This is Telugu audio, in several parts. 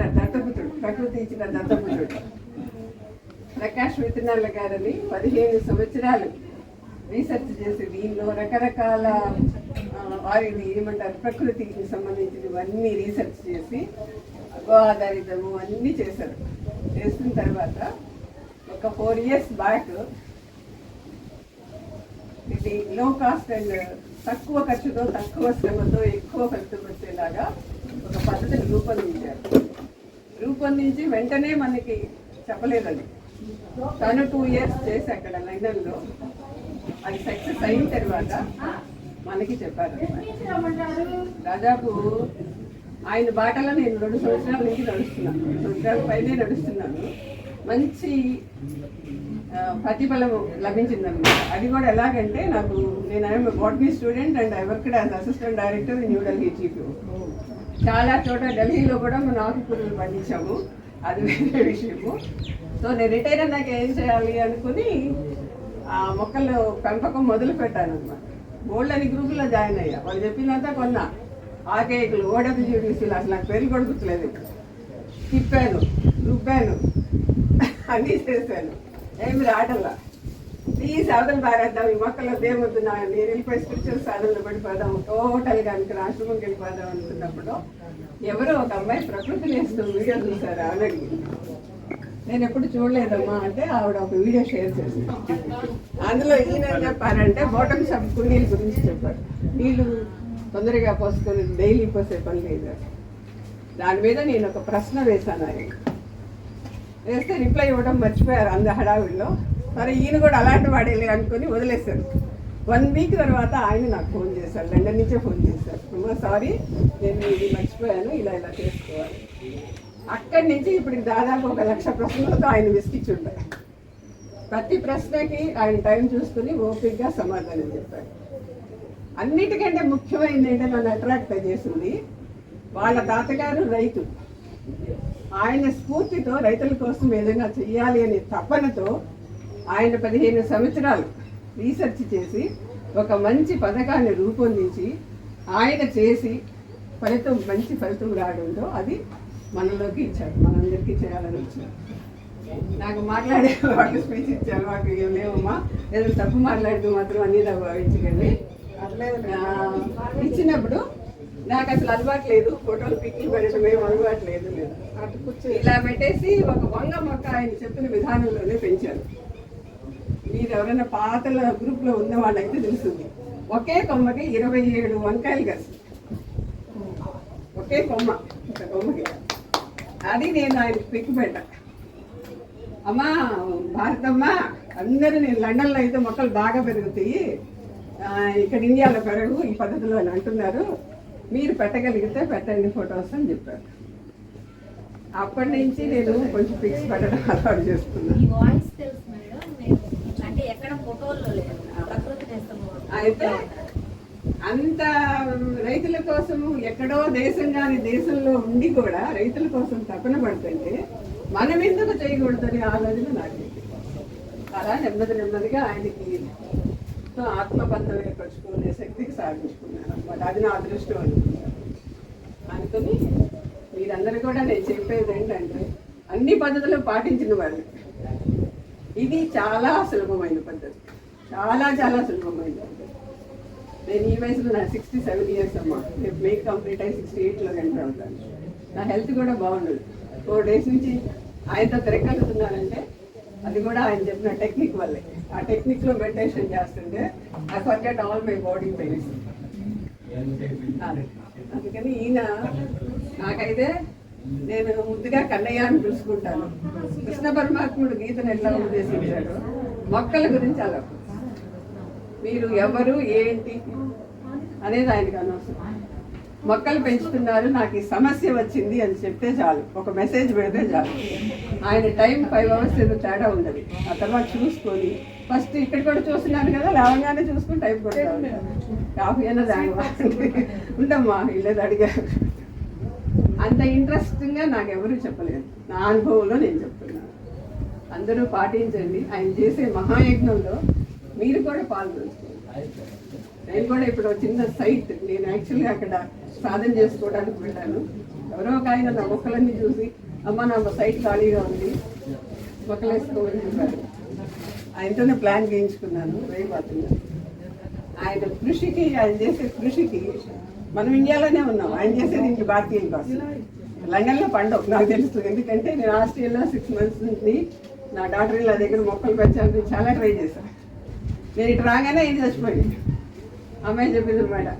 పెట్టారు దత్తపుత్రుడు ప్రకృతి ఇచ్చిన దత్తపుత్రుడు ప్రకాష్ విత్తనాల గారని పదిహేను సంవత్సరాలు రీసెర్చ్ చేసి దీనిలో రకరకాల వారిని ఏమంటారు ప్రకృతికి సంబంధించినవన్నీ రీసెర్చ్ చేసి గో ఆధారితము అన్నీ చేశారు. చేసిన తర్వాత ఒక ఫోర్ ఇయర్స్ బ్యాక్ ఇది లో కాస్ట్ అండ్ తక్కువ ఖర్చుతో తక్కువ శ్రమతో ఎక్కువ ఫలితం వచ్చేలాగా ఒక పద్ధతిని రూపొందించారు. రూపొందించి వెంటనే మనకి చెప్పలేదండి. తను టూ ఇయర్స్ చేసి అక్కడ లండన్లో. అది సక్సెస్ అయిన తర్వాత మనకి చెప్పారు. దాదాపు ఆయన బాటలో నేను రెండు సంవత్సరాల నుంచి నడుస్తున్నాను. సంవత్సరాల పైనే నడుస్తున్నాను. మంచి ప్రతిఫలం లభించిందనమాట అది కూడా ఎలాగంటే నాకు నేను I'm botany student and I work as assistant director in New Delhi chief చాలా చోట ఢిల్లీలో కూడా మనం ఆకుకూరలు పండించాము అది వేరే విషయము. సో నేను రిటైర్ అన్నాక ఏం చేయాలి అనుకుని ఆ మొక్కలు పెంపకం మొదలు పెట్టాను అనమాట గోల్డ్ అని గ్రూపులో జాయిన్ అయ్యా. వాళ్ళు చెప్పినంత కొన్నా. ఆకేకులు ఓడబ్ల్యూడిసీలు అసలు నాకు పేరు కూడా గుర్తులేదు. తిప్పాను రుబ్బాను అన్నీ చేశాను. ఏమి రాటల్లా ప్లీజ్ అవతల పారేద్దాం ఈ మొక్కలు దేవద్దు నేను వెళ్ళిపోయి స్పిరిచువల్ సాధనలు పడిపోదాం టోటల్గా అనుకుని ఆశ్రమంకి వెళ్ళిపోదాం అనుకున్నప్పుడు ఎవరో ఒక అమ్మాయి ప్రకృతి నేస్తూ వీడియో చూసారు ఆవిడకి నేను ఎప్పుడు చూడలేదమ్మా అంటే ఆవిడ ఒక వీడియో షేర్ చేసింది. అందులో ఈయన చెప్పారంటే బాటమ్ షాప్ కుండీల గురించి చెప్పారు. నీళ్ళు తొందరగా పోసుకొని డైలీ పోసే పని లేదు. దాని మీద నేను ఒక ప్రశ్న వేశాను ఆయన వేస్తే రిప్లై ఇవ్వడం మర్చిపోయారు అంద హడావిడిలో. సరే ఈయన కూడా అలాంటి వాడేలే అనుకుని వదిలేశారు. వన్ వీక్ తర్వాత ఆయన నాకు ఫోన్ చేశారు. లండన్ నుంచే ఫోన్ చేశారు. అమ్మా సారీ నేను ఇది మర్చిపోయాను. ఇలా ఇలా చేసుకోవాలి. అక్కడి నుంచి ఇప్పుడు దాదాపు ఒక లక్ష ప్రశ్నలతో ఆయన విసికిచ్చి ఉంటారు ప్రతి ప్రశ్నకి ఆయన టైం చూసుకుని ఓపిక్గా సమాధానం చెప్పారు అన్నిటికంటే ముఖ్యమైనది ఏంటంటే నన్ను అట్రాక్ట్ చేసింది వాళ్ళ తాతగారు రైతు. ఆయన స్ఫూర్తితో రైతుల కోసం ఏదైనా చెయ్యాలి అనే తపనతో ఆయన పదిహేను సంవత్సరాలు రీసెర్చ్ చేసి ఒక మంచి పథకాన్ని రూపొందించి ఆయన చేసి ఫలితం మంచి ఫలితం రావడంతో అది మనలోకి ఇచ్చారు మనందరికీ చేయాలని ఇచ్చారు నాకు మాట్లాడే వాళ్ళకి స్పీచ్ ఇచ్చారు మాకు ఏం లేవమ్మా. ఏదో తప్పు మాట్లాడుతూ మాత్రం అన్ని భావించకండి ఆ, ఇచ్చినప్పుడు నాకు అసలు అలవాటు లేదు ఫోటోలు పిక్లు పెట్టడం ఏం అలవాటు లేదు. లేదు అటు కూర్చొని ఇలా పెట్టేసి ఒక వంగ మొక్క ఆయన చెప్పిన విధానంలోనే పెంచారు. మీరు ఎవరైనా పాతల గ్రూప్లో ఉన్న వాళ్ళైతే తెలుస్తుంది. ఒకే కొమ్మకి ఇరవై ఏడు వంకాయలు కలిసి ఒకే కొమ్మ ఒక కొమ్మకి. అది నేను ఆయన పిక్ పెట్ట అమ్మా భారతమ్మ అందరూ నేను లండన్లో అయితే మొక్కలు బాగా పెరుగుతాయి. ఇక్కడ ఇండియాలో పెరగు ఈ పద్ధతిలో అని అంటున్నారు. మీరు పెట్టగలిగితే పెట్టండి ఫొటోస్ అని చెప్పారు. అప్పటి నుంచి నేను కొంచెం పిక్స్ పెట్టడం అలవాటు చేస్తున్నాను ఈ వాయిస్ తెలుసు మేడం నేను అంటే ఎక్కడ ఫోటోల్లో లేదు ప్రకృతి నేస్తము అయితే అంత రైతుల కోసం ఎక్కడో దేశం కాని దేశంలో ఉండి కూడా రైతుల కోసం తపన పడుతుంటే మనం ఎందుకు చేయకూడదని ఆలోచన నాకు. అలా నెమ్మది నెమ్మదిగా ఆయనకి ఆత్మబంధం ఏర్పరచుకునే శక్తికి సాధించుకున్నాను అనమాట అది నా అదృష్టం అనుకున్నాను అనుకుని మీరందరూ కూడా నేను చెప్పేది ఏంటంటే అన్ని పద్ధతులు పాటించిన వాళ్ళు. ఇది చాలా సులభమైన పద్ధతి. చాలా చాలా సులభమైన పద్ధతి. నేను ఈ వయసులో నా సిక్స్టీ సెవెన్ ఇయర్స్ అమ్మా. నేను మేక్ కంప్లీట్ అయ్యి సిక్స్టీ ఎయిట్లో ఎంటర్ అవుతాను. నా హెల్త్ కూడా బాగుండదు. ఫోర్ డేస్ నుంచి ఆయనతో తిరగలుగుతున్నానంటే అది కూడా ఆయన చెప్పిన టెక్నిక్ వల్లే. ఆ టెక్నిక్లో మెడిటేషన్ చేస్తుంటే I forget all my body pains. అందుకని ఈయన నాకైతే నేను ముద్దుగా కన్నయ్య అని పిలుచుకుంటాను కృష్ణ పరమాత్ముడు గీతను ఎట్లా ఉద్దేశించాడు మొక్కల గురించి అలా మీరు ఎవరు ఏంటి అనేది ఆయనకు అనవసరం. మొక్కలు పెంచుతున్నారు నాకు ఈ సమస్య వచ్చింది అని చెప్తే చాలు. ఒక మెసేజ్ పెడితే చాలు. ఆయన టైం ఫైవ్ అవర్స్ ఏదో తేడా ఉండదు. ఆ తర్వాత చూసుకొని ఫస్ట్ ఇక్కడ కూడా చూస్తున్నాను కదా లేవగానే చూసుకుని టైం కొట్టాను కాఫీ అయినా దాని ఉండమ్మా వీళ్ళేది అడిగారు. అంత ఇంట్రెస్టింగ్గా నాకు ఎవరు చెప్పలేదు. నా అనుభవంలో నేను చెప్తున్నాను అందరూ పాటించండి. ఆయన చేసే మహాయజ్ఞంలో మీరు కూడా పాల్గొంచుకోండి. నేను కూడా ఇప్పుడు చిన్న సైట్ నేను యాక్చువల్గా అక్కడ సాధన చేసుకోవడానికి వెళ్ళాను. ఎవరో ఒక ఆయన నా మొక్కలన్నీ చూసి అమ్మ నా సైట్ ఖాళీగా ఉంది. మొక్కలు వేసుకోమని చెప్పారు. ఆయనతోనే ప్లాన్ చేయించుకున్నాను వేయబోతున్నాను ఆయన కృషికి ఆయన చేసే కృషికి మనం ఇండియాలోనే ఉన్నాం. ఆయన చేసేది ఇంక భారతీయుల కోసం లండన్లో పండవు నాకు తెలుసు ఎందుకంటే నేను ఆస్ట్రేలియాలో సిక్స్ మంత్స్ నుంచి నా డాక్టర్ ఇలా దగ్గర మొక్కలు పెంచాలని చాలా ట్రై చేశాను నేను ఇటు రాగానే ఆయన చచ్చిపోయింది అమ్మాయి చెప్పింది మేడం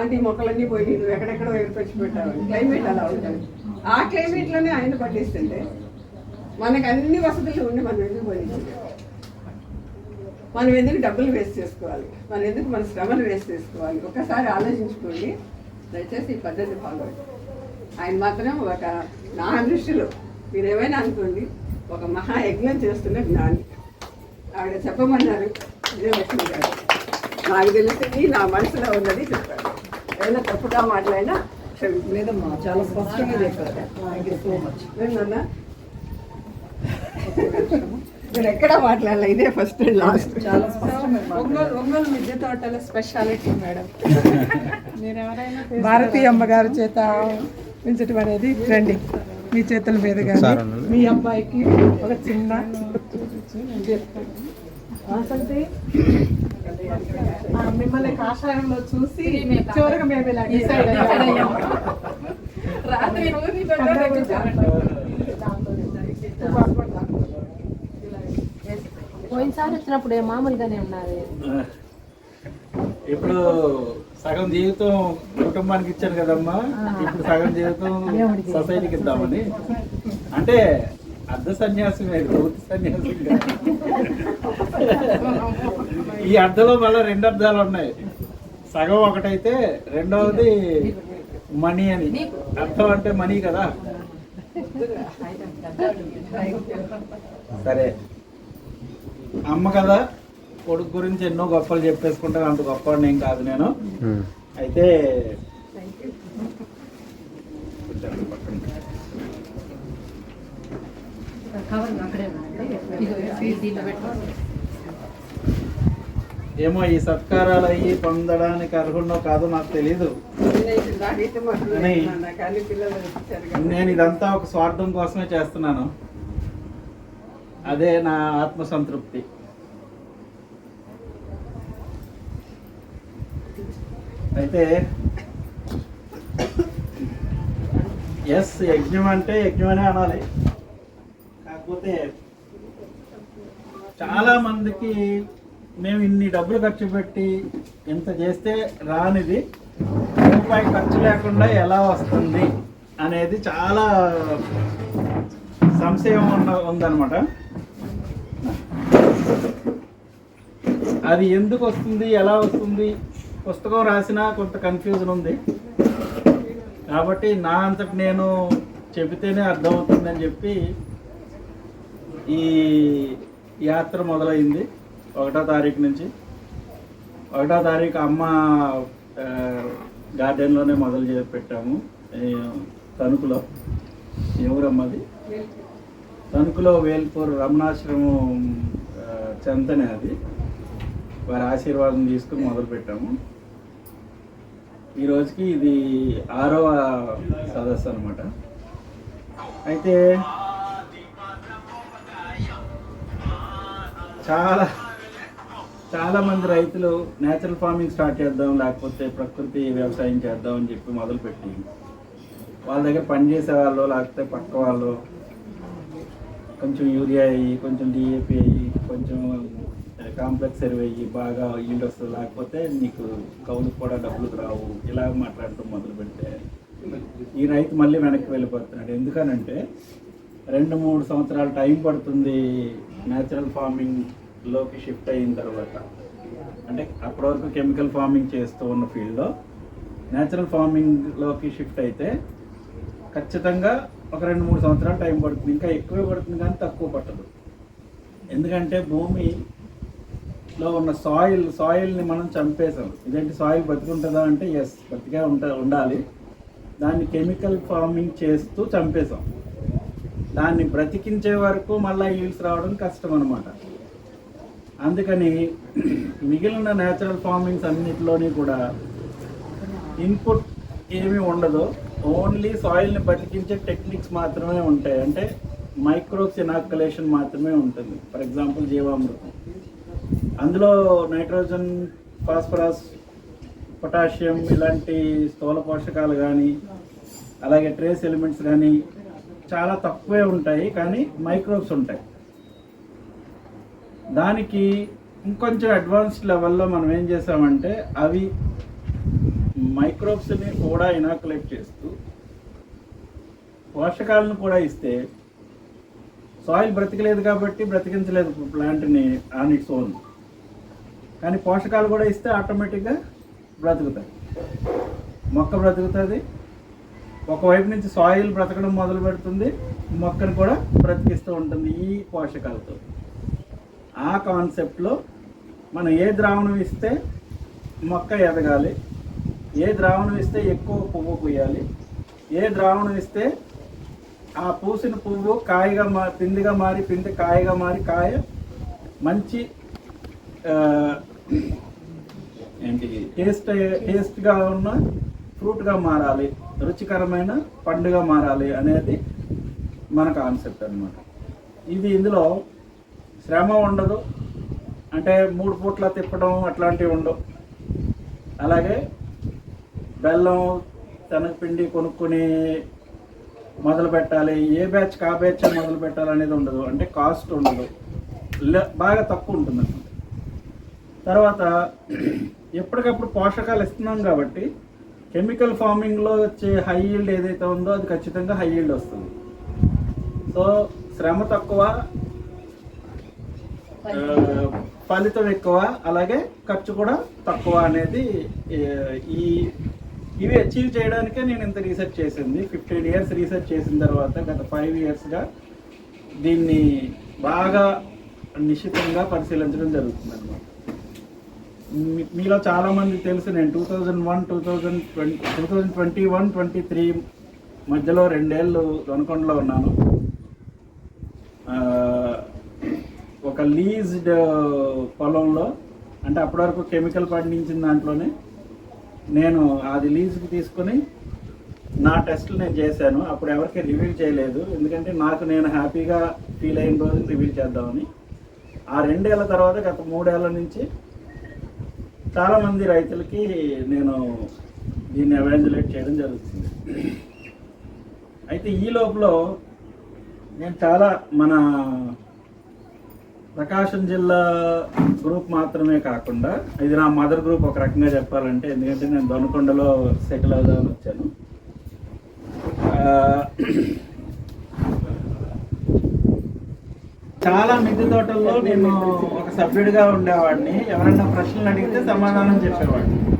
ఆంటీ మొక్కలన్నీ పోయి నువ్వు ఎక్కడెక్కడ ఏర్పరిచి పెట్టావు క్లైమేట్ అలా ఉంటుంది. ఆ క్లైమేట్లోనే ఆయన పట్టిస్తుంటే మనకు అన్ని వసతులు ఉండి మనం ఎందుకు పోయి మనం ఎందుకు డబ్బులు వేస్ట్ చేసుకోవాలి? మనం ఎందుకు మన శ్రమను వేస్ట్ చేసుకోవాలి? ఒకసారి ఆలోచించుకోండి. దయచేసి ఈ పద్ధతి ఫాలో ఆయన మాత్రం ఒక నా దృష్టిలో మీరు ఏమైనా అనుకోండి ఒక మహాయజ్ఞం చేస్తున్న జ్ఞాని. ఆవిడ చెప్పమన్నారు విజయలక్ష్మి గారు. నాకు తెలిసింది నా మనసులో ఉన్నది చెప్పారు. ఏదైనా తప్పుగా మాట్లాడినా లేదమ్మా చాలా స్పష్టంగా చెప్పారు. థ్యాంక్ యూ సో మచ్ నేను ఎక్కడ మాట్లాడాలి ఇదే ఫస్ట్ అండ్ లాస్ట్ చాలా ఒంగోలు ఒంగోలు మిద్దె తోటల స్పెషాలిటీ మేడం. మీరు ఎవరైనా భారతీయ అమ్మగారి చేత పెంచడం అనేది రండి. మీ చేతుల మీదుగా మీ అబ్బాయికి ఒక చిన్న ఆ, మిమ్మల్ని కాషాయంలో చూసి చివరికి మేము ఇలా డిసైడ్ అయ్యాము రాత్రి పోయినసారి వచ్చినప్పుడు మామూలుగానే ఉన్నారు ఇప్పుడు సగం జీవితం కుటుంబానికి ఇచ్చాను కదమ్మా. ఇప్పుడు సగం జీవితం సొసైటీకి ఇద్దామని. అంటే అర్ధ సన్యాసం పూర్తి సన్యాసం. ఈ అర్ధలో మళ్ళీ రెండు అర్థాలు ఉన్నాయి. సగం ఒకటైతే రెండవది మనీ అని. అర్థం అంటే మనీ కదా. సరే. అమ్మ కదా కొడుకు గురించి ఎన్నో గొప్పలు చెప్పేసుకుంటాను అంత గొప్పవాడిని ఏం కాదు నేను. అయితే ఏమో ఈ సత్కారాలు అయ్యి పొందడానికి అర్హున్నో కాదో నాకు తెలీదు. నేను ఇదంతా ఒక స్వార్థం కోసమే చేస్తున్నాను. అదే నా ఆత్మ సంతృప్తి అయితే ఎస్ యజ్ఞం అంటే యజ్ఞమనే అనాలి. కాకపోతే చాలా మందికి మేము ఇన్ని డబ్బులు ఖర్చు పెట్టి ఇంత చేస్తే రానిది. రూపాయి ఖర్చు లేకుండా ఎలా వస్తుంది అనేది చాలా సంశయం ఉన్న ఉందన్నమాట. అది ఎందుకు వస్తుంది ఎలా వస్తుంది? పుస్తకం రాసినా కొంత కన్ఫ్యూజన్ ఉంది. కాబట్టి నా అంతటి నేను చెబితేనే అర్థమవుతుందని చెప్పి ఈ యాత్ర మొదలైంది ఒకటో తారీఖు నుంచి. ఒకటో తారీఖు అమ్మ గార్డెన్లోనే మొదలు చేసి పెట్టాము. తణుకులో. ఎవరమ్మది తణుకులో వేల్పూర్ రమణాశ్రమం చెంతనే అది. వారి ఆశీర్వాదం తీసుకుని మొదలు పెట్టాము. ఈ రోజుకి ఇది ఆరవ సదస్సు అనమాట అయితే చాలా చాలా మంది రైతులు నేచురల్ ఫార్మింగ్ స్టార్ట్ చేద్దాం లేకపోతే ప్రకృతి వ్యవసాయం చేద్దాం అని చెప్పి మొదలుపెట్టి వాళ్ళ దగ్గర పని చేసే వాళ్ళు లేకపోతే పక్క వాళ్ళు కొంచెం యూరియా అయ్యి కొంచెం డిఏపి అయ్యి కాంప్లెక్స్ ఎరువు బాగా ఈల్డ్ వస్తుంది లేకపోతే నీకు కౌలు కూడా డబ్బులు రావు. ఇలా మాట్లాడటం మొదలు పెడితే ఈ రైతు మళ్ళీ వెనక్కి వెళ్ళిపోతున్నాడు. ఎందుకనంటే రెండు మూడు సంవత్సరాలు టైం పడుతుంది న్యాచురల్ ఫార్మింగ్లోకి షిఫ్ట్ అయిన తర్వాత. అంటే అప్పటి వరకు కెమికల్ ఫార్మింగ్ చేస్తూ ఉన్న ఫీల్డ్లో న్యాచురల్ ఫార్మింగ్లోకి షిఫ్ట్ అయితే ఖచ్చితంగా ఒక రెండు మూడు సంవత్సరాలు టైం పడుతుంది. ఇంకా ఎక్కువే పడుతుంది కానీ తక్కువ పట్టదు. ఎందుకంటే భూమి లో ఉన్న సాయిల్ సాయిల్ని మనం చంపేసాం. ఇదేంటి సాయిల్ బతుకుంటుందా అంటే ఎస్ బతికే ఉంట ఉండాలి. దాన్ని కెమికల్ ఫార్మింగ్ చేస్తూ చంపేసాం. దాన్ని బ్రతికించే వరకు మళ్ళీ ఈల్స్ రావడం కష్టం అనమాట అందుకని మిగిలిన న్యాచురల్ ఫార్మింగ్స్ అన్నిటిలోని కూడా ఇన్పుట్ ఏమీ ఉండదు. ఓన్లీ సాయిల్ని బతికించే టెక్నిక్స్ మాత్రమే ఉంటాయి. అంటే మైక్రోబ్స్ ఇనాకులేషన్ మాత్రమే ఉంటుంది. ఫర్ ఎగ్జాంపుల్ జీవామృతం. అందులో నైట్రోజన్ ఫాస్ఫరస్ పొటాషియం ఇలాంటి స్థూల పోషకాలు కానీ అలాగే ట్రేస్ ఎలిమెంట్స్ కానీ చాలా తక్కువే ఉంటాయి కానీ మైక్రోబ్స్ ఉంటాయి. దానికి ఇంకొంచెం అడ్వాన్స్డ్ లెవెల్లో మనం ఏం చేసామంటే అవి మైక్రోబ్స్ని కూడా ఇనాకులేట్ చేస్తూ పోషకాలను కూడా ఇస్తే సాయిల్ బ్రతికలేదు కాబట్టి బ్రతికించలేదు ప్లాంట్ని ఆన్ ఇట్స్ ఓన్. కానీ పోషకాలు కూడా ఇస్తే ఆటోమేటిక్గా బ్రతుకుతాయి. మొక్క బ్రతుకుతుంది. ఒకవైపు నుంచి సాయిల్ బ్రతకడం మొదలు పెడుతుంది. మొక్కను కూడా బ్రతికిస్తూ ఉంటుంది ఈ పోషకాలతో. ఆ కాన్సెప్ట్లో మనం ఏ ద్రావణం ఇస్తే మొక్క ఎదగాలి ఏ ద్రావణం ఇస్తే ఎక్కువ పువ్వు పూయాలి ఏ ద్రావణం ఇస్తే ఆ పూసిన పువ్వు కాయగా మా పిందిగా మారి పిండి కాయగా మారి కాయ మంచి ఏంటి? టేస్ట్ టేస్ట్గా ఉన్న ఫ్రూట్గా మారాలి రుచికరమైన పండుగ మారాలి అనేది మన కాన్సెప్ట్ అన్నమాట. ఇది ఇందులో శ్రమ ఉండదు అంటే మూడు పూట్ల తిప్పడం అట్లాంటివి ఉండవు. అలాగే బెల్లం శనగపిండి కొనుక్కొని మొదలు పెట్టాలి ఏ బ్యాచ్ కా బ్యాచ్ మొదలు పెట్టాలి అనేది ఉండదు అంటే కాస్ట్ ఉండదు. బాగా తక్కువ ఉంటుంది అన్నమాట తర్వాత ఎప్పటికప్పుడు పోషకాలు ఇస్తున్నాం కాబట్టి కెమికల్ ఫార్మింగ్లో వచ్చే హై ఈల్డ్ ఏదైతే ఉందో అది ఖచ్చితంగా హై ఈల్డ్ వస్తుంది. సో శ్రమ తక్కువ ఫలితం. ఎక్కువ అలాగే ఖర్చు కూడా తక్కువ అనేది ఈ ఇవి అచీవ్ చేయడానికే నేను ఇంత రీసెర్చ్ చేసింది. ఫిఫ్టీన్ ఇయర్స్ రీసెర్చ్ చేసిన తర్వాత గత ఫైవ్ ఇయర్స్గా దీన్ని బాగా నిశ్చితంగా పరిశీలించడం జరుగుతుంది అనమాట మీలో చాలామంది తెలుసు నేను two thousand one two thousand twenty two thousand twenty one twenty three మధ్యలో రెండేళ్ళు దొనకొండలో ఉన్నాను. ఒక లీజ్డ్ పొలంలో అంటే అప్పటివరకు కెమికల్ పండించిన దాంట్లోనే నేను అది లీజ్కి తీసుకొని నా టెస్ట్లు నేను చేశాను. అప్పుడు ఎవరికి రివీల్ చేయలేదు. ఎందుకంటే నాకు నేను హ్యాపీగా ఫీల్ అయిన రోజు రివీల్ చేద్దామని. ఆ రెండేళ్ళ తర్వాత గత మూడేళ్ళ నుంచి చాలామంది రైతులకి నేను దీన్ని అవాంజులేట్ చేయడం జరుగుతుంది. అయితే ఈ లోపల నేను చాలా మన ప్రకాశం జిల్లా గ్రూప్ మాత్రమే కాకుండా ఇది నా మదర్ గ్రూప్ ఒక రకంగా చెప్పాలంటే ఎందుకంటే నేను దొనకొండలో సెటిల్ అవుదామని వచ్చాను ఆ, చాలా మిద్దె తోటల్లో నేను ఒక సభ్యుడిగా ఉండేవాడిని. ఎవరైనా ప్రశ్నలు అడిగితే సమాధానం చెప్పేవాడిని.